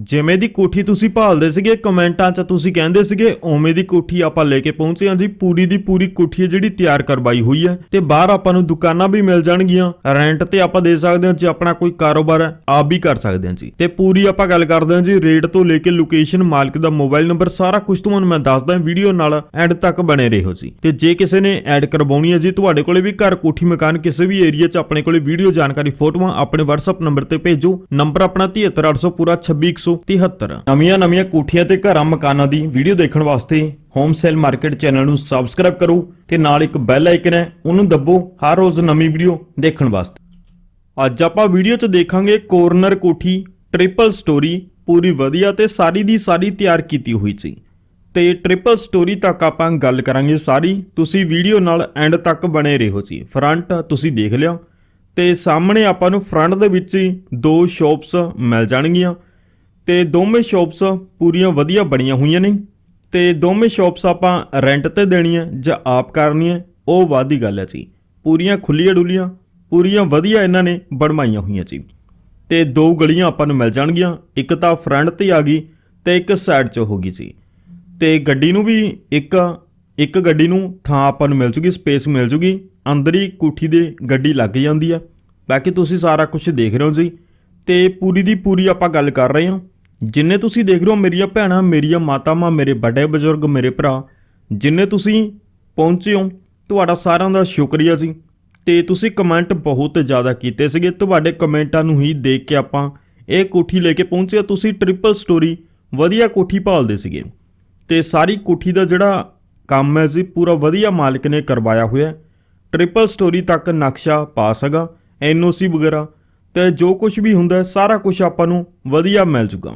ਜਿਵੇਂ ਦੀ ਕੋਠੀ ਤੁਸੀਂ ਭਾਲਦੇ ਸੀਗੇ, ਕਮੈਂਟਾਂ 'ਚ ਤੁਸੀਂ ਕਹਿੰਦੇ ਸੀਗੇ, ਉਵੇਂ ਦੀ ਕੋਠੀ ਆਪਾਂ ਲੈ ਕੇ ਪਹੁੰਚੇ ਹਾਂ ਜੀ। ਪੂਰੀ ਦੀ ਪੂਰੀ ਕੋਠੀ ਜਿਹੜੀ ਤਿਆਰ ਕਰਵਾਈ ਹੋਈ ਹੈ ਤੇ ਬਾਹਰ ਆਪਾਂ ਨੂੰ ਦੁਕਾਨਾਂ ਵੀ ਮਿਲ ਜਾਣਗੀਆਂ। ਰੈਂਟ ਤੇ ਆਪਾਂ ਦੇ ਸਕਦੇ ਹਾਂ ਜੇ, ਆਪਣਾ ਕੋਈ ਕਾਰੋਬਾਰ ਹੈ, ਆਪ ਵੀ ਕਰ ਸਕਦੇ ਹਾਂ ਜੀ। ਤੇ ਪੂਰੀ ਆਪਾਂ ਗੱਲ ਕਰਦੇ ਹਾਂ ਜੀ, ਰੇਟ ਤੋਂ ਲੈ ਕੇ ਲੋਕੇਸ਼ਨ ਮਾਲਕ ਦਾ ਮੋਬਾਈਲ ਨੰਬਰ ਸਾਰਾ ਕੁਝ ਤੁਹਾਨੂੰ ਮੈਂ ਦੱਸਦਾ ਵੀਡੀਓ ਨਾਲ ਐਂਡ ਤੱਕ ਬਣੇ ਰਹੋ ਜੀ। ਤੇ ਜੇ ਕਿਸੇ ਨੇ ਐਡ ਕਰਵਾਉਣੀ ਹੈ ਜੀ, ਤੁਹਾਡੇ ਕੋਲੇ ਵੀ ਘਰ, ਕੋਠੀ, ਮਕਾਨ, ਕਿਸੇ ਵੀ ਏਰੀਆ 'ਚ ਆਪਣੇ ਕੋਲੇ ਵੀਡੀਓ ਜਾਣਕਾਰੀ, ਫੋਟੋਆਂ, ਆਪਣੇ WhatsApp ਨੰਬਰ ਤੇ ਭੇਜੋ। ਨੰਬਰ ਆਪਣਾ 73800 ਪੂਰਾ 26173 ਨਵੀਆਂ ਨਵੀਆਂ ਕੋਠੀਆਂ ਤੇ ਘਰਾਂ ਮਕਾਨਾਂ ਦੀ ਵੀਡੀਓ ਦੇਖਣ ਵਾਸਤੇ ਹੋਮ ਸੇਲ ਮਾਰਕੀਟ ਚੈਨਲ ਨੂੰ ਸਬਸਕ੍ਰਾਈਬ ਕਰੋ ਤੇ ਨਾਲ ਇੱਕ ਬੈਲ ਆਈਕਨ ਹੈ, ਉਹਨੂੰ ਦੱਬੋ ਹਰ ਰੋਜ਼ ਨਵੀਂ ਵੀਡੀਓ ਦੇਖਣ ਵਾਸਤੇ। ਅੱਜ ਆਪਾਂ ਵੀਡੀਓ 'ਚ ਦੇਖਾਂਗੇ ਕੋਰਨਰ ਕੋਠੀ ਟ੍ਰਿਪਲ ਸਟੋਰੀ ਪੂਰੀ ਵਧੀਆ ਤੇ ਸਾਰੀ ਦੀ ਸਾਰੀ ਤਿਆਰ ਕੀਤੀ ਹੋਈ ਸੀ। ਤੇ ਟ੍ਰਿਪਲ ਸਟੋਰੀ ਤੱਕ ਆਪਾਂ ਗੱਲ ਕਰਾਂਗੇ ਸਾਰੀ, ਤੁਸੀਂ ਵੀਡੀਓ ਨਾਲ ਐਂਡ ਤੱਕ ਬਣੇ ਰਹੋ ਜੀ। ਫਰੰਟ ਤੁਸੀਂ ਦੇਖ ਲਿਆ ਤੇ ਸਾਹਮਣੇ ਆਪਾਂ ਨੂੰ ਫਰੰਟ ਦੇ ਵਿੱਚ ਹੀ ਦੋ ਸ਼ਾਪਸ ਮਿਲ ਜਾਣਗੀਆਂ। ਤੇ ਦੋਵੇਂ ਸ਼ਾਪਸ ਪੂਰੀਆਂ ਵਧੀਆ ਬਣੀਆਂ ਹੋਈਆਂ ਨੇ। ਤੇ ਦੋਵੇਂ ਸ਼ਾਪਸ ਆਪਾਂ ਰੈਂਟ ਤੇ ਦੇਣੀਆਂ ਜਾਂ ਆਪ ਕਰਨੀਆਂ, ਉਹ ਵਾਦੀ ਗੱਲ ਹੈ ਜੀ। ਪੂਰੀਆਂ ਖੁੱਲੀਆਂ ਡੁੱਲੀਆਂ, ਪੂਰੀਆਂ ਵਧੀਆ ਇਹਨਾਂ ਨੇ ਬਣਵਾਈਆਂ ਹੋਈਆਂ ਜੀ। ਤੇ ਦੋ ਗਲੀਆਂ ਆਪਾਂ ਨੂੰ ਮਿਲ ਜਾਣਗੀਆਂ, ਇੱਕ ਤਾਂ ਫਰੰਟ ਤੇ ਆ ਗਈ ਤੇ ਇੱਕ ਸਾਈਡ 'ਚ ਹੋਗੀ ਜੀ। ਤੇ ਗੱਡੀ ਨੂੰ ਵੀ ਇੱਕ ਇੱਕ ਗੱਡੀ ਨੂੰ ਥਾਂ ਆਪਾਂ ਨੂੰ ਮਿਲ ਜੂਗੀ ਸਪੇਸ ਮਿਲ ਜੂਗੀ, ਅੰਦਰ ਹੀ ਕੋਠੀ ਦੇ ਗੱਡੀ ਲੱਗ ਜਾਂਦੀ ਆ। ਬਾਕੀ ਤੁਸੀਂ ਸਾਰਾ ਕੁਝ ਦੇਖ ਰਹੇ ਹੋ ਜੀ। ਤੇ ਪੂਰੀ ਦੀ ਪੂਰੀ ਆਪਾਂ ਗੱਲ ਕਰ ਰਹੇ ਹਾਂ। ਜਿੰਨੇ ਤੁਸੀਂ ਦੇਖ ਰਹੇ ਹੋ ਮੇਰੀਆਂ ਭੈਣਾਂ, ਮੇਰੀਆਂ ਮਾਤਾਵਾਂ, ਮੇਰੇ ਵੱਡੇ ਬਜ਼ੁਰਗ, ਮੇਰੇ ਭਰਾ, ਜਿੰਨੇ ਤੁਸੀਂ ਪਹੁੰਚੇ ਹੋ, ਤੁਹਾਡਾ ਸਾਰਿਆਂ ਦਾ ਸ਼ੁਕਰੀਆ ਜੀ। ਤੇ ਤੁਸੀਂ ਕਮੈਂਟ ਬਹੁਤ ਜ਼ਿਆਦਾ ਕੀਤੇ ਸੀਗੇ। ਤੁਹਾਡੇ ਕਮੈਂਟਾਂ ਨੂੰ ਹੀ ਦੇਖ ਕੇ ਆਪਾਂ ਇਹ ਕੋਠੀ ਲੈ ਕੇ ਪਹੁੰਚੇ ਤੁਸੀਂ ਟ੍ਰਿਪਲ ਸਟੋਰੀ ਵਧੀਆ ਕੋਠੀ ਭਾਲਦੇ ਸੀਗੇ। ਤੇ ਸਾਰੀ ਕੋਠੀ ਦਾ ਜਿਹੜਾ ਕੰਮ ਹੈ ਜੀ, ਪੂਰਾ ਵਧੀਆ ਮਾਲਕ ਨੇ ਕਰਵਾਇਆ ਹੋਇਆ ਟ੍ਰਿਪਲ ਸਟੋਰੀ ਤੱਕ ਨਕਸ਼ਾ ਪਾਸ ਹੈਗਾ ਐਨਓਸੀ ਵਗੈਰਾ। ਤੇ ਜੋ ਕੁਝ ਵੀ ਹੁੰਦਾ ਸਾਰਾ ਕੁਝ ਆਪਾਂ ਨੂੰ ਵਧੀਆ ਮਿਲ ਜੂਗਾ।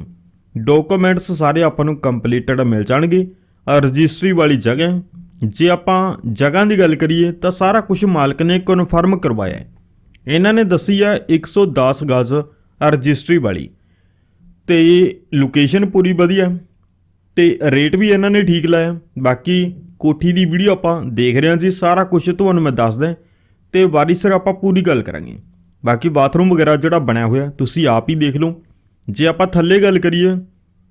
ਡਾਕੂਮੈਂਟਸ ਸਾਰੇ ਆਪਾਂ ਨੂੰ ਕੰਪਲੀਟਡ ਮਿਲ ਜਾਣਗੇ। ਰਜਿਸਟਰੀ ਵਾਲੀ ਜਗ੍ਹਾ ਜੇ ਆਪਾਂ ਜਗ੍ਹਾ ਦੀ ਗੱਲ ਕਰੀਏ, ਤਾਂ ਸਾਰਾ ਕੁਝ ਮਾਲਕ ਨੇ ਕਨਫਰਮ ਕਰਵਾਇਆ ਹੈ। ਇਹਨਾਂ ਨੇ ਦੱਸੀ ਹੈ 110 ਗਜ਼ ਰਜਿਸਟਰੀ ਵਾਲੀ। ਤੇ ਲੋਕੇਸ਼ਨ ਪੂਰੀ ਵਧੀਆ ਹੈ। ਤੇ ਰੇਟ ਵੀ ਇਹਨਾਂ ਨੇ ਠੀਕ ਲਾਇਆ ਬਾਕੀ ਕੋਠੀ ਦੀ ਵੀਡੀਓ ਆਪਾਂ ਦੇਖ ਰਹੇ ਹਾਂ ਜੀ, ਸਾਰਾ ਕੁਝ ਤੁਹਾਨੂੰ ਮੈਂ ਦੱਸਦਾ ਤੇ ਵਾਰੀ ਸਿਰ ਆਪਾਂ ਪੂਰੀ ਗੱਲ ਕਰਾਂਗੇ। ਬਾਕੀ ਬਾਥਰੂਮ ਵਗੈਰਾ ਜਿਹੜਾ ਬਣਿਆ ਹੋਇਆ, ਤੁਸੀਂ ਆਪ ਹੀ ਦੇਖ ਲਓ। ਜੇ ਆਪਾਂ ਥੱਲੇ ਗੱਲ ਕਰੀਏ,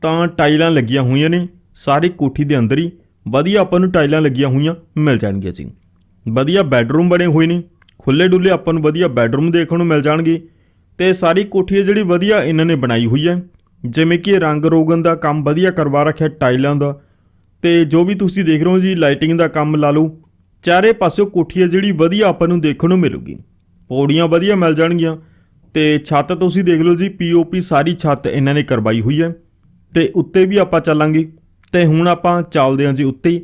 ਤਾਂ ਟਾਈਲਾਂ ਲੱਗੀਆਂ ਹੋਈਆਂ ਨੇ, ਸਾਰੀ ਕੋਠੀ ਦੇ ਅੰਦਰ ਹੀ। ਵਧੀਆ ਆਪਾਂ ਨੂੰ ਟਾਈਲਾਂ ਲੱਗੀਆਂ ਹੋਈਆਂ ਮਿਲ ਜਾਣਗੀਆਂ ਜੀ। ਵਧੀਆ ਬੈੱਡਰੂਮ ਬਣੇ ਹੋਏ ਨੇ ਖੁੱਲੇ ਡੁੱਲੇ ਆਪਾਂ ਨੂੰ ਵਧੀਆ ਬੈੱਡਰੂਮ ਦੇਖਣ ਨੂੰ ਮਿਲ ਜਾਣਗੇ। ਤੇ ਸਾਰੀ ਕੋਠੀ ਹੈ ਜਿਹੜੀ ਵਧੀਆ ਇਹਨਾਂ ਨੇ ਬਣਾਈ ਹੋਈ ਹੈ। ਜਿਵੇਂ ਕਿ ਰੰਗ ਰੋਗਨ ਦਾ ਕੰਮ ਵਧੀਆ ਕਰਵਾ ਰੱਖਿਆ ਟਾਈਲਾਂ ਦਾ। ਤੇ ਜੋ ਵੀ ਤੁਸੀਂ ਦੇਖ ਰਹੇ ਹੋ ਜੀ, ਲਾਈਟਿੰਗ ਦਾ ਕੰਮ ਲਾ ਲਓ। ਚਾਰੇ ਪਾਸਿਓਂ ਕੋਠੀ ਹੈ ਜਿਹੜੀ ਵਧੀਆ ਆਪਾਂ ਨੂੰ ਦੇਖਣ ਨੂੰ ਮਿਲੂਗੀ। ਪੌੜੀਆਂ ਵਧੀਆ ਮਿਲ ਜਾਣਗੀਆਂ। ਤੇ ਛੱਤ ਤੁਸੀਂ ਦੇਖ ਲਓ ਜੀ ਪੀਓਪੀ ਸਾਰੀ ਛੱਤ ਇਹਨਾਂ ਨੇ ਕਰਵਾਈ ਹੋਈ ਹੈ। ਤੇ ਉੱਤੇ ਵੀ ਆਪਾਂ ਚੱਲਾਂਗੇ। ਤੇ ਹੁਣ ਆਪਾਂ ਚੱਲਦੇ ਹਾਂ ਜੀ ਉੱਤੇ। ਹੀ।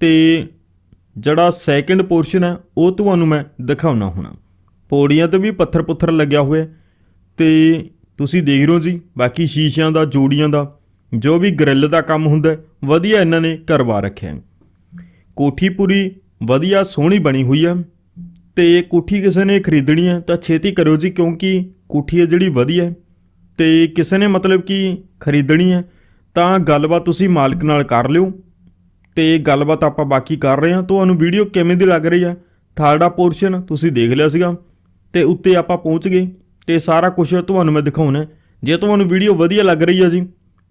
ਤੇ ਜਿਹੜਾ ਸੈਕੰਡ ਪੋਰਸ਼ਨ ਹੈ, ਉਹ ਤੁਹਾਨੂੰ ਮੈਂ ਦਿਖਾਉਣਾ ਹੋਣਾ। ਪੌੜੀਆਂ ਤੇ ਵੀ ਪੱਥਰ ਪੁੱਥਰ ਲੱਗਿਆ ਹੋਇਆ ਹੈ। ਤੇ ਤੁਸੀਂ ਦੇਖ ਰਹੇ ਹੋ ਜੀ, ਬਾਕੀ ਸ਼ੀਸ਼ਿਆਂ ਦਾ, ਜੋੜੀਆਂ ਦਾ, ਜੋ ਵੀ ਗ੍ਰਿਲ ਦਾ ਕੰਮ ਹੁੰਦਾ ਵਧੀਆ ਇਹਨਾਂ ਨੇ ਕਰਵਾ ਰੱਖਿਆ ਹੈ। ਕੋਠੀ ਪੂਰੀ ਵਧੀਆ ਸੋਹਣੀ ਬਣੀ ਹੋਈ ਹੈ। ਤੇ ਕੋਠੀ ਕਿਸੇ ਨੇ ਖਰੀਦਣੀ ਹੈ, ਤਾਂ ਛੇਤੀ ਕਰਿਓ ਜੀ, ਕਿਉਂਕਿ ਕੋਠੀ ਹੈ ਜਿਹੜੀ ਵਧੀਆ ਹੈ ਤੇ ਕਿਸੇ ਨੇ ਮਤਲਬ ਕਿ ਖਰੀਦਣੀ ਹੈ, ਤਾਂ ਗੱਲਬਾਤ ਤੁਸੀਂ ਮਾਲਕ ਨਾਲ ਕਰ ਲਿਓ ਤੇ ਗੱਲਬਾਤ ਆਪਾਂ ਬਾਕੀ ਕਰ ਰਹੇ ਹਾਂ। ਤੁਹਾਨੂੰ ਵੀਡੀਓ ਕਿਵੇਂ ਦੀ ਲੱਗ ਰਹੀ ਹੈ, ਥਰਡਾ ਪੋਰਸ਼ਨ, ਤੁਸੀਂ ਦੇਖ ਲਿਆ ਸੀਗਾ ਤੇ ਉੱਤੇ ਆਪਾਂ ਪਹੁੰਚ ਗਏ ਤੇ ਸਾਰਾ ਕੁਝ ਤੁਹਾਨੂੰ ਮੈਂ ਦਿਖਾਉਣਾ ਜੇ ਤੁਹਾਨੂੰ ਵੀਡੀਓ ਵਧੀਆ ਲੱਗ ਰਹੀ ਹੈ ਜੀ,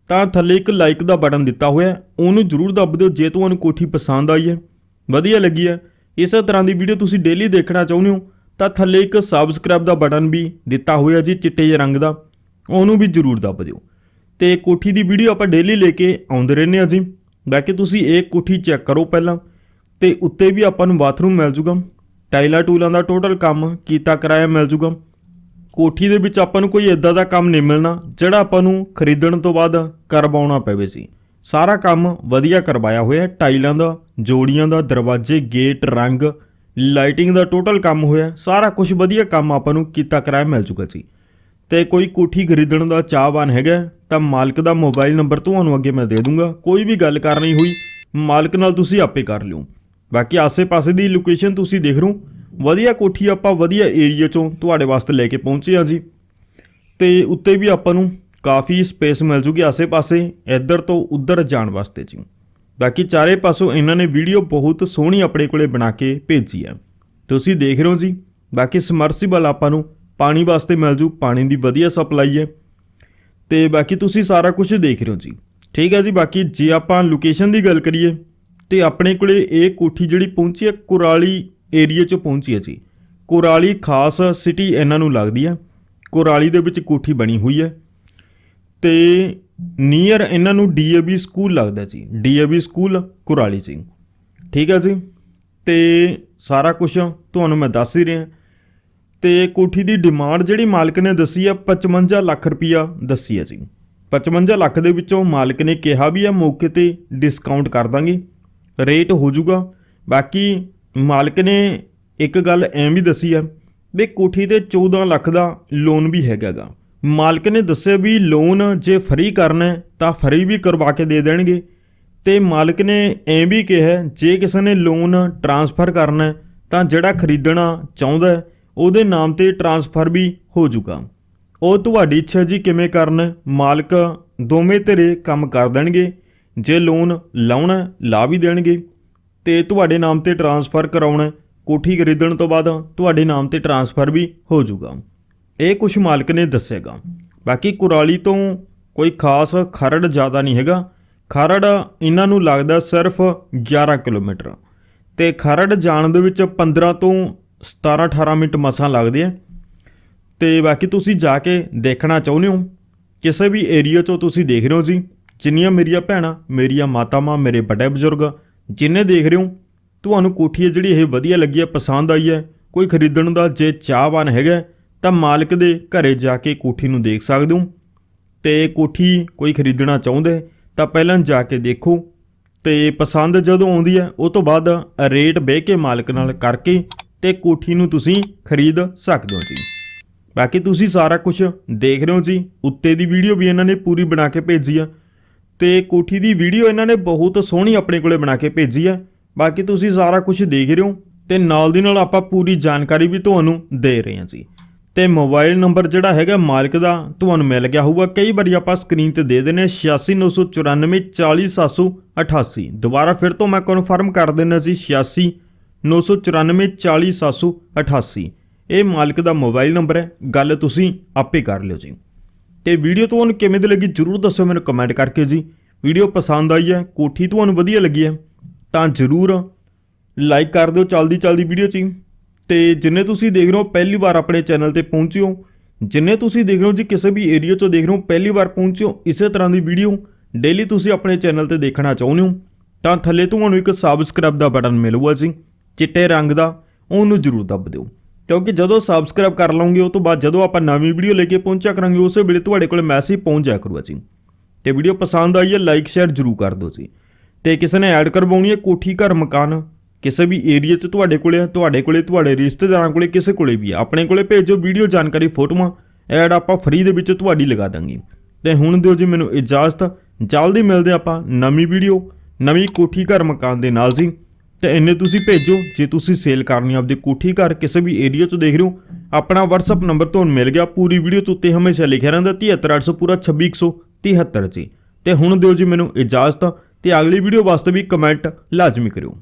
ਤਾਂ ਥੱਲੇ ਇੱਕ ਲਾਈਕ ਦਾ ਬਟਨ ਦਿੱਤਾ ਹੋਇਆ ਉਹਨੂੰ ਜ਼ਰੂਰ ਦੱਬ ਦਿਓ, ਜੇ ਤੁਹਾਨੂੰ ਕੋਠੀ ਪਸੰਦ ਆਈ ਹੈ, ਵਧੀਆ ਲੱਗੀ ਹੈ ਇਸੇ ਤਰ੍ਹਾਂ ਦੀ ਵੀਡੀਓ ਤੁਸੀਂ ਡੇਲੀ ਦੇਖਣਾ ਚਾਹੁੰਦੇ ਹੋ, ਤਾਂ ਥੱਲੇ ਇੱਕ ਸਬਸਕ੍ਰਾਈਬ ਦਾ ਬਟਨ ਵੀ ਦਿੱਤਾ ਹੋਇਆ ਜੀ ਚਿੱਟੇ ਜਿਹੇ ਰੰਗ ਦਾ, ਉਹਨੂੰ ਵੀ ਜ਼ਰੂਰ ਦੱਬ ਦਿਓ। ਤੇ ਕੋਠੀ ਦੀ ਵੀਡੀਓ ਆਪਾਂ ਡੇਲੀ ਲੈ ਕੇ ਆਉਂਦੇ ਰਹਿੰਦੇ ਹਾਂ ਜੀ। ਬਾਕੀ ਤੁਸੀਂ ਇਹ ਕੋਠੀ ਚੈੱਕ ਕਰੋ ਪਹਿਲਾਂ, ਤੇ ਉੱਤੇ ਵੀ ਆਪਾਂ ਨੂੰ ਬਾਥਰੂਮ ਮਿਲ ਜੂਗਾ। ਟਾਈਲਾਂ ਟੂਲਾਂ ਦਾ ਟੋਟਲ ਕੰਮ ਕੀਤਾ ਕਰਾਇਆ ਮਿਲ ਜੂਗਾ। ਕੋਠੀ ਦੇ ਵਿੱਚ ਆਪਾਂ ਨੂੰ ਕੋਈ ਇਦਾਂ ਦਾ ਕੰਮ ਨਹੀਂ ਮਿਲਣਾ, ਜਿਹੜਾ ਆਪਾਂ ਨੂੰ ਖਰੀਦਣ ਤੋਂ ਬਾਅਦ ਕਰਵਾਉਣਾ ਪਵੇ ਸੀ ਸਾਰਾ ਕੰਮ ਵਧੀਆ ਕਰਵਾਇਆ ਹੋਇਆ ਟਾਈਲਾਂ ਦਾ, ਜੋੜੀਆਂ ਦਾ, ਦਰਵਾਜ਼ੇ, ਗੇਟ, ਰੰਗ, ਲਾਈਟਿੰਗ ਦਾ ਟੋਟਲ ਕੰਮ ਹੋਇਆ ਸਾਰਾ ਕੁਝ ਵਧੀਆ ਕੰਮ ਆਪਾਂ ਨੂੰ ਕੀਤਾ ਕਰਾਇਆ ਮਿਲ ਚੁੱਕਾ ਜੀ। ਤੇ ਕੋਈ ਕੋਠੀ ਖਰੀਦਣ ਦਾ ਚਾਹਵਾਨ ਹੈਗਾ ਤਾਂ ਮਾਲਕ ਦਾ ਮੋਬਾਈਲ ਨੰਬਰ ਤੁਹਾਨੂੰ ਅੱਗੇ ਮੈਂ ਦੇ ਦੂੰਗਾ। ਕੋਈ ਵੀ ਗੱਲ ਕਰਨੀ ਹੋਈ, ਮਾਲਕ ਨਾਲ ਤੁਸੀਂ ਆਪੇ ਕਰ ਲਿਓ। ਬਾਕੀ ਆਸੇ-ਪਾਸੇ ਦੀ ਲੋਕੇਸ਼ਨ ਤੁਸੀਂ ਦੇਖ ਰਹੋ ਵਧੀਆ ਕੋਠੀ ਆਪਾਂ ਵਧੀਆ ਏਰੀਆ ਚੋਂ ਤੁਹਾਡੇ ਵਾਸਤੇ ਲੈ ਕੇ ਪਹੁੰਚੇ ਹਾਂ ਜੀ। ਤੇ ਉੱਤੇ ਵੀ ਆਪਾਂ ਨੂੰ ਕਾਫੀ ਸਪੇਸ ਮਿਲ ਜੂਗੀ ਆਸੇ-ਪਾਸੇ ਇੱਧਰ ਤੋਂ ਉੱਧਰ ਜਾਣ ਵਾਸਤੇ ਜੀ। ਬਾਕੀ ਚਾਰੇ ਪਾਸੋਂ ਇਹਨਾਂ ਨੇ ਵੀਡੀਓ ਬਹੁਤ ਸੋਹਣੀ ਆਪਣੇ ਕੋਲੇ ਬਣਾ ਕੇ ਭੇਜੀ ਹੈ ਤੁਸੀਂ ਦੇਖ ਰਹੇ ਹੋ ਜੀ, ਬਾਕੀ ਸਮਰਸੀਬਲ ਆਪਾਂ ਨੂੰ ਪਾਣੀ ਵਾਸਤੇ ਮਿਲ ਜੂ, ਪਾਣੀ ਦੀ ਵਧੀਆ ਸਪਲਾਈ ਹੈ। ਤੇ ਬਾਕੀ ਤੁਸੀਂ ਸਾਰਾ ਕੁਝ ਦੇਖ ਰਹੇ ਹੋ ਜੀ। ਠੀਕ ਹੈ ਜੀ, ਬਾਕੀ ਜੇ ਆਪਾਂ ਲੋਕੇਸ਼ਨ ਦੀ ਗੱਲ ਕਰੀਏ, ਤੇ ਆਪਣੇ ਕੋਲੇ ਇਹ ਕੋਠੀ ਜਿਹੜੀ ਪਹੁੰਚੀ ਹੈ, ਕੁਰਾਲੀ ਏਰੀਆ 'ਚ ਪਹੁੰਚੀ ਹੈ ਜੀ। ਕੁਰਾਲੀ ਖਾਸ ਸਿਟੀ ਇਹਨਾਂ ਨੂੰ ਲੱਗਦੀ ਹੈ ਕੁਰਾਲੀ ਦੇ ਵਿੱਚ ਕੋਠੀ ਬਣੀ ਹੋਈ ਹੈ। ਤੇ ਨੀਅਰ ਇਹਨਾਂ ਨੂੰ ਡੀਏਬੀ ਸਕੂਲ ਲੱਗਦਾ ਜੀ ਡੀਏਬੀ ਸਕੂਲ ਕੁਰਾਲੀ ਸਿੰਘ ਠੀਕ ਹੈ ਜੀ? ਤੇ ਸਾਰਾ ਕੁਝ ਤੁਹਾਨੂੰ ਮੈਂ ਦੱਸ ਹੀ ਰਿਹਾ। ਤੇ ਕੋਠੀ ਦੀ ਡਿਮਾਂਡ ਜਿਹੜੀ ਮਾਲਕ ਨੇ ਦੱਸੀ ਆ 55 ਲੱਖ ਰੁਪਇਆ ਦੱਸੀ ਆ ਜੀ। 55 ਲੱਖ ਦੇ ਵਿੱਚੋਂ ਮਾਲਕ ਨੇ ਕਿਹਾ ਵੀ ਆ, ਮੌਕੇ ਤੇ ਡਿਸਕਾਊਂਟ ਕਰ ਦਾਂਗੇ। ਰੇਟ ਹੋ ਜਾਊਗਾ। ਬਾਕੀ ਮਾਲਕ ਨੇ ਇੱਕ ਗੱਲ ਐਂ ਵੀ ਦੱਸੀ ਆ, ਵੀ ਕੋਠੀ ਤੇ 14 ਲੱਖ ਦਾ ਲੋਨ ਵੀ ਹੈਗਾਗਾ ਮਾਲਕ ਨੇ ਦੱਸਿਆ ਵੀ ਲੋਨ ਜੇ ਫਰੀ ਕਰਨਾ ਤਾਂ ਫਰੀ ਵੀ ਕਰਵਾ ਕੇ ਦੇ ਦੇਣਗੇ। ਤੇ ਮਾਲਕ ਨੇ ਐਂ ਵੀ ਕਿਹਾ, ਜੇ ਕਿਸੇ ਨੇ ਲੋਨ ਟ੍ਰਾਂਸਫਰ ਕਰਨਾ ਤਾਂ ਜਿਹੜਾ ਖਰੀਦਣਾ ਚਾਹੁੰਦਾ ਉਹਦੇ ਨਾਮ ਤੇ ਟ੍ਰਾਂਸਫਰ ਵੀ ਹੋ ਜਾਊਗਾ ਉਹ ਤੁਹਾਡੀ ਇੱਛਾ ਜੀ ਕਿਵੇਂ ਕਰਨਾ ਮਾਲਕ ਦੋਵੇਂ ਧਿਰੇ ਕੰਮ ਕਰ ਦੇਣਗੇ। ਜੇ ਲੋਨ ਲਾਉਣਾ ਲਾ ਵੀ ਦੇਣਗੇ। ਤੇ ਤੁਹਾਡੇ ਨਾਮ ਤੇ ਟ੍ਰਾਂਸਫਰ ਕਰਾਉਣਾ ਕੋਠੀ ਖਰੀਦਣ ਤੋਂ ਬਾਅਦ ਤੁਹਾਡੇ ਨਾਮ ਤੇ ਟ੍ਰਾਂਸਫਰ ਵੀ ਹੋ ਜਾਊਗਾ ਇਹ ਕੁਝ ਮਾਲਕ ਨੇ ਦੱਸੇਗਾ। ਬਾਕੀ ਕੁਰਾਲੀ ਤੋਂ ਕੋਈ ਖਾਸ ਖਰੜ ਜ਼ਿਆਦਾ ਨਹੀਂ ਹੈਗਾ। ਖਰੜ ਇਹਨਾਂ ਨੂੰ ਲੱਗਦਾ ਸਿਰਫ 11 ਕਿਲੋਮੀਟਰ। ਤੇ ਖਰੜ ਜਾਣ ਦੇ ਵਿੱਚ 15 ਤੋਂ 17 18 ਮਿੰਟ ਮਸਾਂ ਲੱਗਦੇ ਆ। ਤੇ ਬਾਕੀ ਤੁਸੀਂ ਜਾ ਕੇ ਦੇਖਣਾ ਚਾਹੁੰਦੇ ਹੋ। ਕਿਸੇ ਵੀ ਏਰੀਆ 'ਚੋਂ ਤੁਸੀਂ ਦੇਖ ਰਹੇ ਹੋ ਜੀ। ਜਿੰਨੀਆਂ ਮੇਰੀਆਂ ਭੈਣਾਂ, ਮੇਰੀਆਂ ਮਾਤਾਵਾਂ, ਮੇਰੇ ਵੱਡੇ ਬਜ਼ੁਰਗ, ਜਿੰਨੇ ਦੇਖ ਰਹੇ ਹੋ, ਤੁਹਾਨੂੰ ਕੋਠੀ ਹੈ ਜਿਹੜੀ ਇਹ ਵਧੀਆ ਲੱਗੀ ਹੈ ਪਸੰਦ ਆਈ ਹੈ, ਕੋਈ ਖਰੀਦਣ ਦਾ ਜੇ ਚਾਹਵਾਨ ਹੈਗਾ ਤਾਂ ਮਾਲਕ ਦੇ ਘਰੇ ਜਾ ਕੇ ਕੋਠੀ ਨੂੰ ਦੇਖ ਸਕਦੇ ਹੋ। ਤੇ ਕੋਠੀ ਕੋਈ ਖਰੀਦਣਾ ਚਾਹੁੰਦੇ, ਤਾਂ ਪਹਿਲਾਂ ਜਾ ਕੇ ਦੇਖੋ। ਤੇ ਪਸੰਦ ਜਦੋਂ ਆਉਂਦੀ ਹੈ, ਉਹ ਤੋਂ ਬਾਅਦ ਰੇਟ ਬਹਿ ਕੇ ਮਾਲਕ ਨਾਲ ਕਰਕੇ ਤੇ ਕੋਠੀ ਨੂੰ ਤੁਸੀਂ ਖਰੀਦ ਸਕਦੇ ਹੋ ਜੀ। ਬਾਕੀ ਤੁਸੀਂ ਸਾਰਾ ਕੁਝ ਦੇਖ ਰਹੇ ਹੋ ਜੀ। ਉੱਤੇ ਦੀ ਵੀਡੀਓ ਵੀ ਇਹਨਾਂ ਨੇ ਪੂਰੀ ਬਣਾ ਕੇ ਭੇਜੀ ਆ। ਤੇ ਕੋਠੀ ਦੀ ਵੀਡੀਓ ਇਹਨਾਂ ਨੇ ਬਹੁਤ ਸੋਹਣੀ ਆਪਣੇ ਕੋਲੇ ਬਣਾ ਕੇ ਭੇਜੀ ਆ। ਬਾਕੀ ਤੁਸੀਂ ਸਾਰਾ ਕੁਝ ਦੇਖ ਰਹੇ ਹੋ ਤੇ ਨਾਲ ਦੀ ਨਾਲ ਆਪਾਂ ਪੂਰੀ ਜਾਣਕਾਰੀ ਵੀ ਤੁਹਾਨੂੰ ਦੇ ਰਹੇ ਹਾਂ ਜੀ। ਤੇ ਮੋਬਾਈਲ ਨੰਬਰ ਜਿਹੜਾ ਹੈਗਾ ਮਾਲਕ ਦਾ ਤੁਹਾਨੂੰ ਮਿਲ ਗਿਆ ਹੋਊਗਾ। ਕਈ ਵਾਰੀ ਆਪਾਂ ਸਕਰੀਨ ਤੇ ਦੇ ਦਿੰਨੇ 8694940788 ਦੁਬਾਰਾ ਫਿਰ ਤੋਂ ਮੈਂ ਕਨਫਰਮ ਕਰ ਦਿੰਦਾ ਜੀ 8694940788 ਇਹ ਮਾਲਕ ਦਾ ਮੋਬਾਈਲ ਨੰਬਰ ਹੈ, ਗੱਲ ਤੁਸੀਂ ਆਪੇ ਕਰ ਲਿਓ ਜੀ। ਤੇ ਵੀਡੀਓ ਤੁਹਾਨੂੰ ਕਿਵੇਂ ਦੀ ਲੱਗੀ ਜਰੂਰ ਦੱਸਿਓ ਮੈਨੂੰ ਕਮੈਂਟ ਕਰਕੇ ਜੀ। ਵੀਡੀਓ ਪਸੰਦ ਆਈ ਹੈ, ਕੋਠੀ ਤੁਹਾਨੂੰ ਵਧੀਆ ਲੱਗੀ ਹੈ, ਤਾਂ ਜਰੂਰ ਲਾਈਕ ਕਰ ਦਿਓ ਚਲਦੀ ਚਲਦੀ ਵੀਡੀਓ 'ਚ ਤੇ ਜਿੰਨੇ ਤੁਸੀਂ ਦੇਖ ਰਹੇ ਹੋ ਪਹਿਲੀ ਵਾਰ ਆਪਣੇ ਚੈਨਲ ਤੇ ਪਹੁੰਚੇ ਹੋ, ਜਿੰਨੇ ਤੁਸੀਂ ਦੇਖ ਰਹੇ ਹੋ ਜੀ ਕਿਸੇ ਵੀ ਏਰੀਆ 'ਚੋਂ ਦੇਖ ਰਹੇ ਹੋ ਪਹਿਲੀ ਵਾਰ ਪਹੁੰਚੇ ਹੋ, ਇਸੇ ਤਰ੍ਹਾਂ ਦੀ ਵੀਡੀਓ ਡੇਲੀ ਤੁਸੀਂ ਆਪਣੇ ਚੈਨਲ ਤੇ ਦੇਖਣਾ ਚਾਹੁੰਦੇ ਹੋ, ਤਾਂ ਥੱਲੇ ਤੁਹਾਨੂੰ ਇੱਕ ਸਬਸਕ੍ਰਾਈਬ ਦਾ ਬਟਨ ਮਿਲੂਗਾ ਜੀ, ਚਿੱਟੇ ਰੰਗ ਦਾ, ਉਹਨੂੰ ਜਰੂਰ ਦੱਬ ਦਿਓ। ਕਿਉਂਕਿ ਜਦੋਂ ਸਬਸਕ੍ਰਾਈਬ ਕਰ ਲਓਗੇ, ਉਹ ਤੋਂ ਬਾਅਦ ਜਦੋਂ ਆਪਾਂ ਨਵੀਂ ਵੀਡੀਓ ਲੈ ਕੇ ਪਹੁੰਚਿਆ ਕਰਾਂਗੇ, ਉਸੇ ਵੇਲੇ ਤੁਹਾਡੇ ਕੋਲ ਮੈਸੇਜ ਪਹੁੰਚ ਜਾਇਆ ਕਰੂਗਾ ਜੀ। ਤੇ ਵੀਡੀਓ ਪਸੰਦ ਆਈ ਹੈ ਲਾਈਕ ਸ਼ੇਅਰ ਜਰੂਰ ਕਰ ਦਿਓ ਜੀ। ਤੇ ਕਿਸੇ ਨੇ ਐਡ ਕਰਵਾਉਣੀ ਹੈ ਕੋਠੀ ਘਰ ਮਕਾਨ ਕਿਸੇ ਵੀ ਏਰੀਆ 'ਚ ਤੁਹਾਡੇ ਕੋਲੇ ਹੈ ਤੁਹਾਡੇ ਕੋਲੇ, ਤੁਹਾਡੇ ਰਿਸ਼ਤੇਦਾਰਾਂ ਕੋਲੇ, ਕਿਸੇ ਕੋਲੇ ਵੀ ਹੈ ਆਪਣੇ ਕੋਲੇ ਭੇਜੋ ਵੀਡੀਓ ਜਾਣਕਾਰੀ ਫੋਟੋਆਂ ਐਡ ਆਪਾਂ ਫ੍ਰੀ ਦੇ ਵਿੱਚ ਤੁਹਾਡੀ ਲਗਾ ਦਾਂਗੇ। ਤੇ ਹੁਣ ਦਿਓ ਜੀ ਮੈਨੂੰ ਇਜਾਜ਼ਤ, ਜਲਦੀ ਮਿਲਦੇ ਆਪਾਂ ਨਵੀਂ ਵੀਡੀਓ ਨਵੀਂ ਕੋਠੀ ਘਰ ਮਕਾਨ ਦੇ ਨਾਲ ਜੀ। ਤੇ ਇੰਨੇ ਤੁਸੀਂ ਭੇਜੋ, ਜੇ ਤੁਸੀਂ ਸੇਲ ਕਰਨੀ ਆ ਆਪਦੀ ਕੋਠੀ ਘਰ ਕਿਸੇ ਵੀ ਏਰੀਆ 'ਚ ਦੇਖ ਰਹੇ ਹੋ, ਆਪਣਾ WhatsApp ਨੰਬਰ ਤੁਹਾਨੂੰ ਮਿਲ ਗਿਆ, ਪੂਰੀ ਵੀਡੀਓ 'ਚ ਉੱਤੇ ਹਮੇਸ਼ਾ ਲਿਖਿਆ ਰਹਿੰਦਾ 73800 ਪੂਰਾ 26173 ਜੀ ਤੇ ਹੁਣ ਦਿਓ ਜੀ ਮੈਨੂੰ ਇਜਾਜ਼ਤ, ਤੇ ਅਗਲੀ ਵੀਡੀਓ ਵਾਸਤੇ ਵੀ ਕਮੈਂਟ ਲਾਜ਼ਮੀ ਕਰਿਓ।